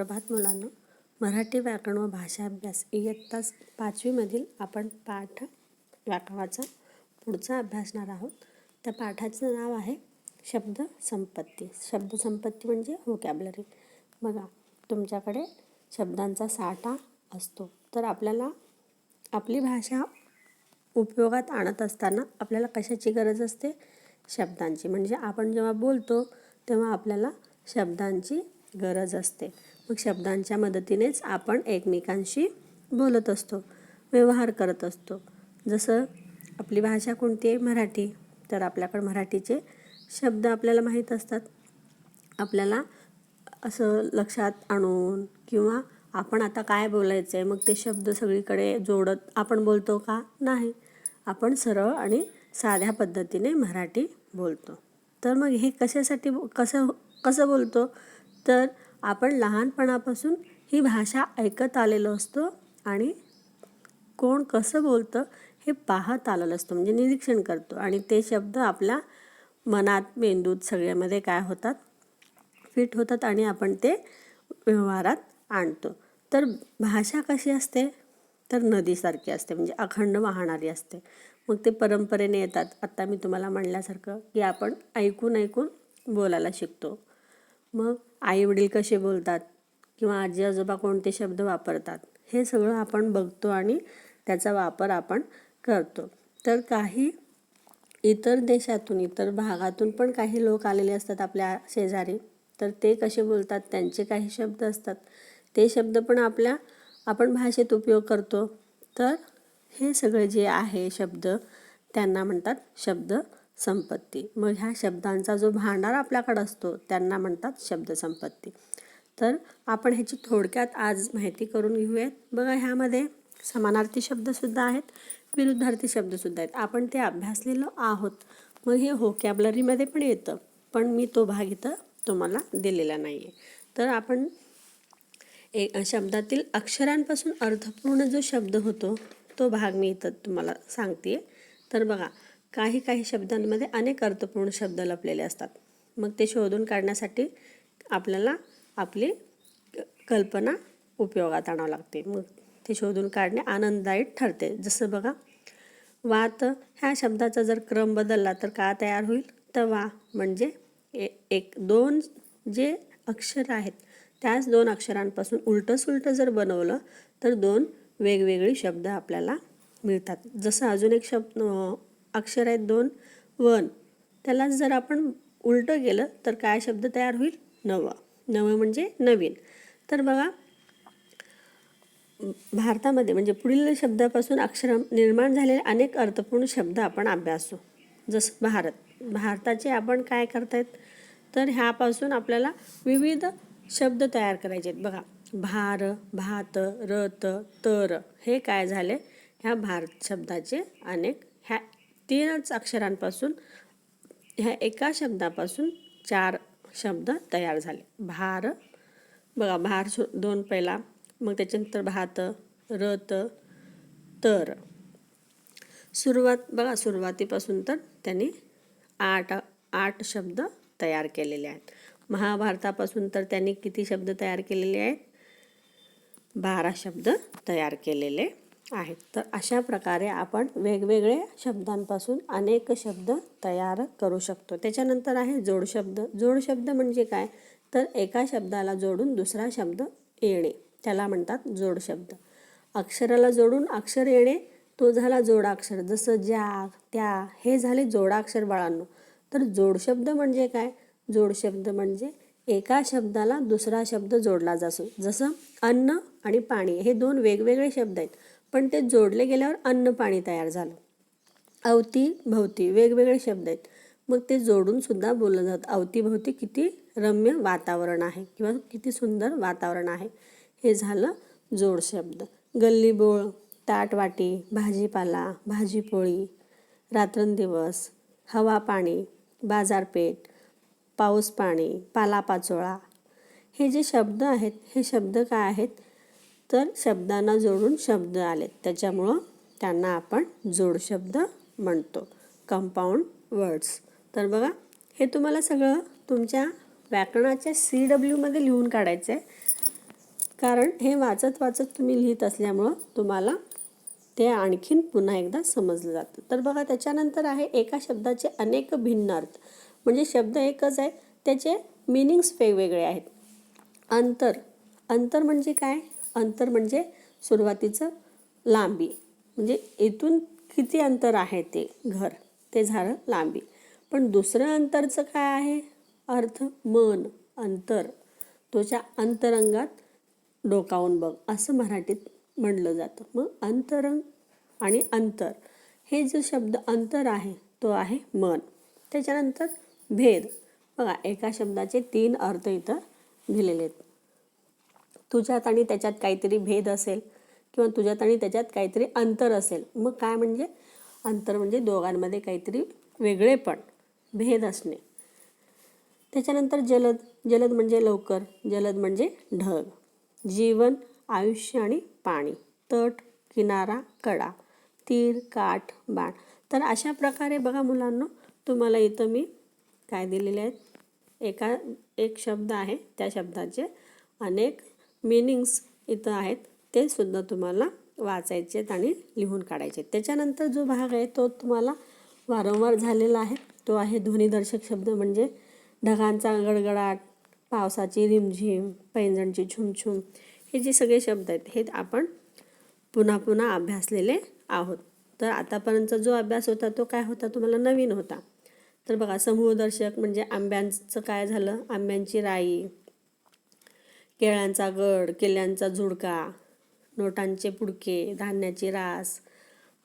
प्रभात मुलांना मराठी व्याकरण व भाषा अभ्यास इयत्ता पाचवीमधील आपण पाठ व्याकरणाचा पुढचा अभ्यासणार आहोत. त्या पाठाचं नाव आहे शब्दसंपत्ती शब्दसंपत्ती म्हणजे व्होकॅबलरी बघा तुमच्याकडे शब्दांचा साठा असतो. तर आपल्याला आपली भाषा उपयोगात आणत असताना आपल्याला कशाची गरज असते? शब्दांची. म्हणजे आपण जेव्हा बोलतो तेव्हा आपल्याला शब्दांची गरज असते. मग शब्दांच्या मदतीनेच आपण एकमेकांशी बोलत असतो व्यवहार करत असतो. जसं आपली भाषा कोणती आहे? मराठी. तर आपल्याकडं मराठीचे शब्द आपल्याला माहीत असतात. आपल्याला असं लक्षात आणून किंवा आपण आता काय बोलायचं आहे मग ते शब्द सगळीकडे जोडत आपण बोलतो का? नाही. आपण सरळ आणि साध्या पद्धतीने मराठी बोलतो. तर मग हे कशासाठी कसं कसं बोलतो? तर आपण लहानपणापासून ही भाषा ऐकत आलेलो असतो आणि कोण कसं बोलतं हे पाहत आलेलं असतं म्हणजे निरीक्षण करतो. आणि ते शब्द आपल्या मनात मेंदूत सगळ्यामध्ये काय होतात? फिट होतात आणि आपण ते व्यवहारात आणतो. तर भाषा कशी असते? तर नदीसारखी असते म्हणजे अखंड वाहणारी असते. मग ते परंपरेने येतात. आत्ता मी तुम्हाला म्हणल्यासारखं की आपण ऐकून ऐकून बोलायला शिकतो. मग आई वडील कसे बोलतात किंवा आजी आजोबा कोणते शब्द वापरतात हे सगळं आपण बघतो आणि त्याचा वापर आपण करतो. तर काही इतर देशातून इतर भागातून पण काही लोक आलेले असतात आपल्या शेजारी. तर ते कसे बोलतात त्यांचे काही शब्द असतात. ते शब्द पण आपल्या आपण भाषेत उपयोग करतो. तर हे सगळे जे आहे शब्द त्यांना म्हणतात शब्द संपत्ती. मग ह्या शब्दांचा जो भांडार आपल्याकडं असतो त्यांना म्हणतात शब्दसंपत्ती. तर आपण ह्याची थोडक्यात आज माहिती करून घेऊयात. बघा ह्यामध्ये समानार्थी शब्दसुद्धा आहेत विरुद्धार्थी शब्दसुद्धा आहेत. आपण ते अभ्यासलेलो आहोत. मग हे होकॅबलरीमध्ये पण येतं पण मी तो भाग इथं तुम्हाला दिलेला नाही आहे तर आपण एक शब्दातील अक्षरांपासून अर्थपूर्ण जो शब्द होतो तो भाग मी इथं तुम्हाला सांगते तर बघा काही काही शब्दांमध्ये अनेक अर्थपूर्ण शब्द लपलेले असतात. मग ते शोधून काढण्यासाठी आपल्याला आपली कल्पना उपयोगात आणावं लागते. मग ते शोधून काढणे आनंददायी ठरते. जसं बघा वात ह्या शब्दाचा जर क्रम बदलला तर का तयार होईल? तर वा म्हणजे एक दोन जे अक्षर आहेत त्याच दोन अक्षरांपासून उलटं सुलटं जर बनवलं तर दोन वेगवेगळे शब्द आपल्याला मिळतात. जसं अजून एक शब्द अक्षर आहेत दोन वन. त्याला जर आपण उलटं गेलं तर काय शब्द तयार होईल? नवं. नवं म्हणजे नवीन. तर बघा भारतामध्ये म्हणजे पुढील शब्दापासून अक्षर निर्माण झालेले अनेक अर्थपूर्ण शब्द आपण अभ्यासू. जसं भारत. भारताचे आपण काय करतायत? तर ह्यापासून आपल्याला विविध शब्द तयार करायचे आहेत बघा भार भात रत तर हे काय झाले? ह्या भारत शब्दाचे अनेक तीनच अक्षरांपासून ह्या एका शब्दापासून चार शब्द तयार झाले. भार बघा भार दोन पहिला मग त्याच्यानंतर भात रत तर. सुरुवात बघा सुरुवातीपासून तर त्यांनी आठ आठ शब्द तयार केलेले आहेत. महाभारतापासून तर त्यांनी किती शब्द तयार केलेले आहेत? बारा शब्द तयार केलेले आहेत. तर अशा प्रकारे आपण वेगवेगळे शब्दांपासून अनेक शब्द तयार करू शकतो. त्याच्यानंतर आहे जोडशब्द जोडशब्द म्हणजे काय? तर एका शब्दाला जोडून दुसरा शब्द येणे. त्याला म्हणतात जोडशब्द अक्षराला जोडून अक्षर येणे तो झाला जोडाक्षर. जसं ज्या त्या हे झाले जोडाक्षर बाळांनो. तर जोडशब्द म्हणजे काय? जोडशब्द म्हणजे एका शब्दाला दुसरा शब्द जोडला जातो. जसं अन्न आणि पाणी हे दोन वेगवेगळे शब्द आहेत. पण ते जोडले गेल्यावर अन्न पाणी तयार झालं. अवती भवती वेगवेगळे शब्द आहेत. मग ते जोडून सुद्धा बोललं जातं. अवतीभवती किती रम्य वातावरण आहे किंवा किती सुंदर वातावरण आहे. हे झालं जोड शब्द. गल्लीबोळ ताटवाटी भाजीपाला भाजीपोळी रात्रंदिवस हवा पाणी बाजारपेठ पाऊस पाणी पालापाचोळा. हे जे शब्द आहेत हे शब्द काय आहेत? तर शब्दांना जोडून शब्द आलेत. त्याच्यामुळं त्यांना आपण जोडशब्द म्हणतो. कंपाऊंड वर्ड्स तर बघा हे तुम्हाला सगळं तुमच्या व्याकरणाच्या सी डब्ल्यूमध्ये लिहून काढायचं आहे कारण हे वाचत वाचत तुम्ही लिहित असल्यामुळं तुम्हाला ते आणखीन पुन्हा एकदा समजलं जातं. तर बघा त्याच्यानंतर आहे एका शब्दाचे अनेक भिन्न अर्थ. म्हणजे शब्द एकच आहे त्याचे मिनिंग्स वेगवेगळे आहेत. अंतर. अंतर म्हणजे काय? अंतर म्हणजे सुरुवातीचं लांबी. म्हणजे इथून किती अंतर आहे ते घर ते झालं लांबी. पण दुसरं अंतरचं काय आहे? अर्थ मन अंतर. तुझ्या अंतरंगात डोकावून बघ. असं मराठीत म्हणलं जातं. मग अंतरंग आणि अंतर. हे जो शब्द अंतर आहे तो आहे मन. त्याच्यानंतर भेद. बघा एका शब्दाचे तीन अर्थ इथं दिलेले आहेत. तुझ्यात आणि त्याच्यात काहीतरी भेद असेल किंवा तुझ्यात आणि त्याच्यात काहीतरी अंतर असेल. मग काय म्हणजे? अंतर म्हणजे दोघांमध्ये काहीतरी वेगळेपण भेद असणे. त्याच्यानंतर जलद जलद म्हणजे लवकर जलद म्हणजे ढग. जीवन आयुष्य आणि पाणी. तट किनारा कडा तीर काठ बाण. तर अशा प्रकारे बघा मुलांना तुम्हाला इथं मी काय दिलेले आहेत? एका एक शब्द आहे त्या शब्दाचे अनेक मिनिंग्स इथं आहेत ते सुद्धा तुम्हाला वाचायचे आहेत आणि लिहून काढायचे आहेत. त्याच्यानंतर जो भाग आहे तो तुम्हाला वारंवार झालेला आहे. तो आहे ध्वनिदर्शक शब्द म्हणजे ढगांचा गडगडाट पावसाची रिमझिम पैंजणची झुमझुम हे जे सगळे शब्द आहेत हे आपण पुन्हा पुन्हा अभ्यासलेले आहोत. तर आतापर्यंतचा जो अभ्यास होता तो काय होता? तुम्हाला नवीन होता. तर बघा समूहदर्शक म्हणजे आंब्यांचं काय झालं? आंब्यांची राई केळ्यांचा गड किल्ल्यांचा झुडका नोटांचे पुडके धान्याची रास.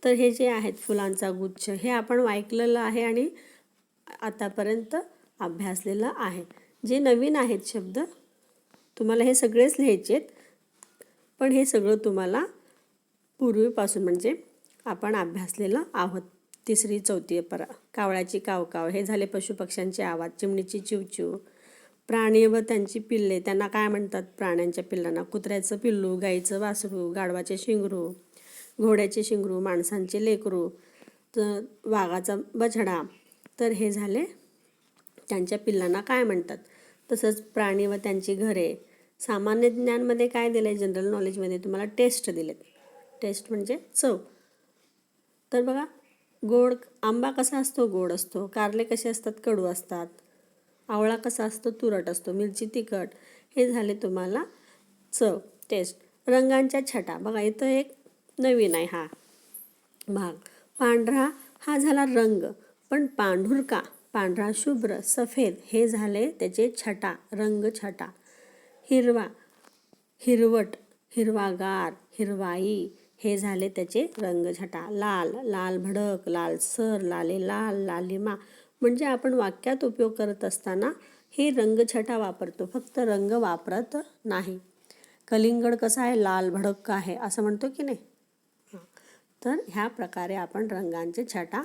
तर हे जे आहेत फुलांचा गुच्छ हे आपण ऐकलेलं आहे आणि आतापर्यंत अभ्यासलेलं आहे. जे नवीन आहेत शब्द तुम्हाला हे सगळेच लिहायचे आहेत. पण हे सगळं तुम्हाला पूर्वीपासून म्हणजे आपण अभ्यासलेलं आहोत. तिसरी चौथी परा कावळ्याची कावकाव हे झाले पशुपक्ष्यांचे आवाज चिमणीची चिवचिव प्राणी व त्यांची पिल्ले. त्यांना काय म्हणतात प्राण्यांच्या पिल्लांना? कुत्र्याचं पिल्लू गाईचं वासरू गाढवाचे शिंगरू घोड्याचे शिंगरू माणसांचे लेकरू तर वाघाचा बछडा. तर हे झाले त्यांच्या पिल्लांना काय म्हणतात? तसंच प्राणी व त्यांची घरे. सामान्य ज्ञानमध्ये काय दिलं आहे जनरल नॉलेजमध्ये तुम्हाला टेस्ट दिलेत. टेस्ट म्हणजे चव. तर बघा गोड आंबा कसा असतो? गोड असतो. कारले कसे असतात? कडू असतात. आवळा कसा असतो? तुरट असतो. मिरची तिखट. हे झाले तुम्हाला चव. टेस्ट. रंगांच्या छटा. बघा इथं एक नवीन आहे हा भाग. पांढरा हा झाला रंग पण पांढुरका पांढरा शुभ्र सफेद. हे झाले त्याचे छटा रंग छटा. हिरवा हिरवट हिरवागार हिरवाई. हे झाले त्याचे रंगछटा लाल लाल भडक लालसर लाले लाल लालिमा. म्हणजे आपण वाक्यात उपयोग करत असताना हे रंगछटा वापरतो. फक्त रंग वापरत नाही. कलिंगड कसं आहे? लाल भडक आहे असं म्हणतो की नाही? तर ह्या प्रकारे आपण रंगांचे छटा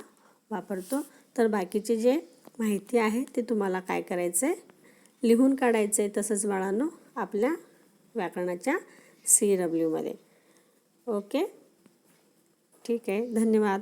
वापरतो. तर बाकीचे जे माहिती आहे ते तुम्हाला काय करायचं आहे लिहून काढायचं आहे तसंच बाळांनो आपल्या व्याकरणाच्या सी डब्ल्यूमध्ये ओके? ठीक आहे. धन्यवाद.